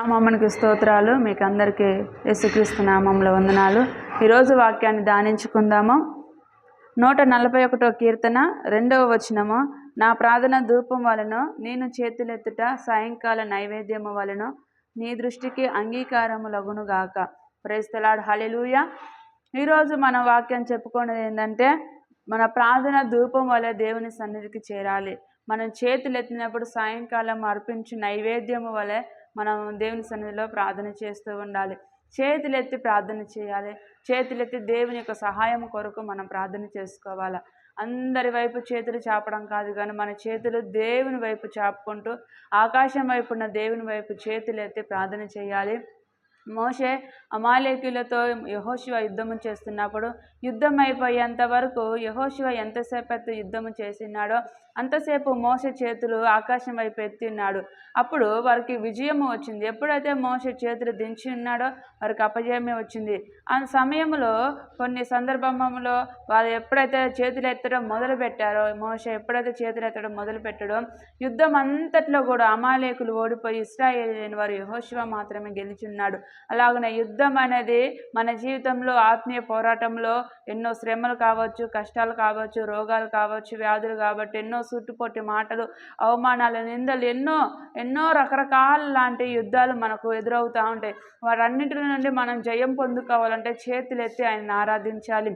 నామమ్మనికి స్తోత్రాలు. మీకు అందరికీ యేసుక్రీస్తు నామంలో వందనాలు. ఈరోజు వాక్యాన్ని దానించుకుందాము నూట నలభై ఒకటో కీర్తన రెండవ వచనము. నా ప్రార్థన ధూపం వలన నేను చేతులెత్తుట సాయంకాల నైవేద్యము వలన నీ దృష్టికి అంగీకారము లగునుగాక ప్రేస్తలాడు హలెలూయ ఈరోజు మన వాక్యం చెప్పుకున్నది ఏంటంటే మన ప్రార్థన ధూపం వల్ల దేవుని సన్నిధికి చేరాలి. మనం చేతులు ఎత్తినప్పుడు సాయంకాలం అర్పించి నైవేద్యము వలె మనం దేవుని సన్నిధిలో ప్రార్థన చేస్తూ ఉండాలి. చేతులెత్తి ప్రార్థన చేయాలి. చేతులెత్తి దేవుని యొక్క సహాయం కొరకు మనం ప్రార్థన చేసుకోవాలి? అందరి వైపు చేతులు చాపడం కాదు కానీ మన చేతులు దేవుని వైపు చాపుకుంటూ ఆకాశం వైపు ఉన్న దేవుని వైపు చేతులు ఎత్తి ప్రార్థన చేయాలి. మోషే అమాలేకులతో యహోశివ యుద్ధము చేస్తున్నప్పుడు యుద్ధం అయిపోయేంత వరకు యహోశివ ఎంతసేపు అయితే యుద్ధము చేసినాడో అంతసేపు మోస చేతులు ఆకాశం వైపు ఎత్తి ఉన్నాడు అప్పుడు వారికి విజయము వచ్చింది. ఎప్పుడైతే మోస చేతులు దించి ఉన్నాడో వారికి అపజయమే వచ్చింది. ఆ సమయంలో కొన్ని సందర్భంలో వాళ్ళు ఎప్పుడైతే చేతులు ఎత్తడం మొదలు పెట్టారో మోస ఎప్పుడైతే చేతులు ఎత్తడం మొదలు పెట్టడో యుద్ధం అంతట్లో కూడా అమాలేకులు ఓడిపోయి ఇస్రాయేల్ లేని వారు యహోశివ మాత్రమే గెలిచున్నాడు అలాగనే యుద్ధం అనేది మన జీవితంలో ఆత్మీయ పోరాటంలో ఎన్నో శ్రమలు కావచ్చు కష్టాలు కావచ్చు రోగాలు కావచ్చు వ్యాధులు కాబట్టి ఎన్నో చుట్టుపొట్టి మాటలు అవమానాలు నిందలు ఎన్నో ఎన్నో రకరకాల లాంటి యుద్ధాలు మనకు ఎదురవుతూ ఉంటాయి. వాటన్నిటి నుండి మనం జయం పొందుకోవాలంటే చేతులెత్తి ఆయన ఆరాధించాలి.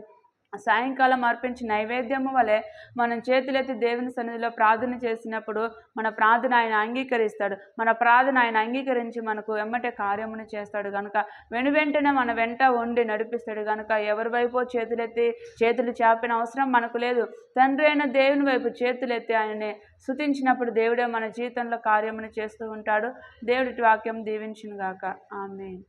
సాయంకాలం అర్పించిన నైవేద్యము వలె మనం చేతులెత్తి దేవుని సన్నిధిలో ప్రార్థన చేసినప్పుడు మన ప్రార్థన ఆయన అంగీకరిస్తాడు. మన ప్రార్థన ఆయన అంగీకరించి మనకు వెమ్మటే కార్యమును చేస్తాడు కనుక వెను వెంటనే మన వెంట ఉండి నడిపిస్తాడు కనుక ఎవరి వైపు చేతులెత్తి చేతులు చాపిన అవసరం మనకు లేదు. తండ్రి అయిన దేవుని వైపు చేతులెత్తి ఆయనని శుతించినప్పుడు దేవుడే మన జీవితంలో కార్యమును చేస్తూ ఉంటాడు. దేవుడి వాక్యం దీవించును గాక ఆమె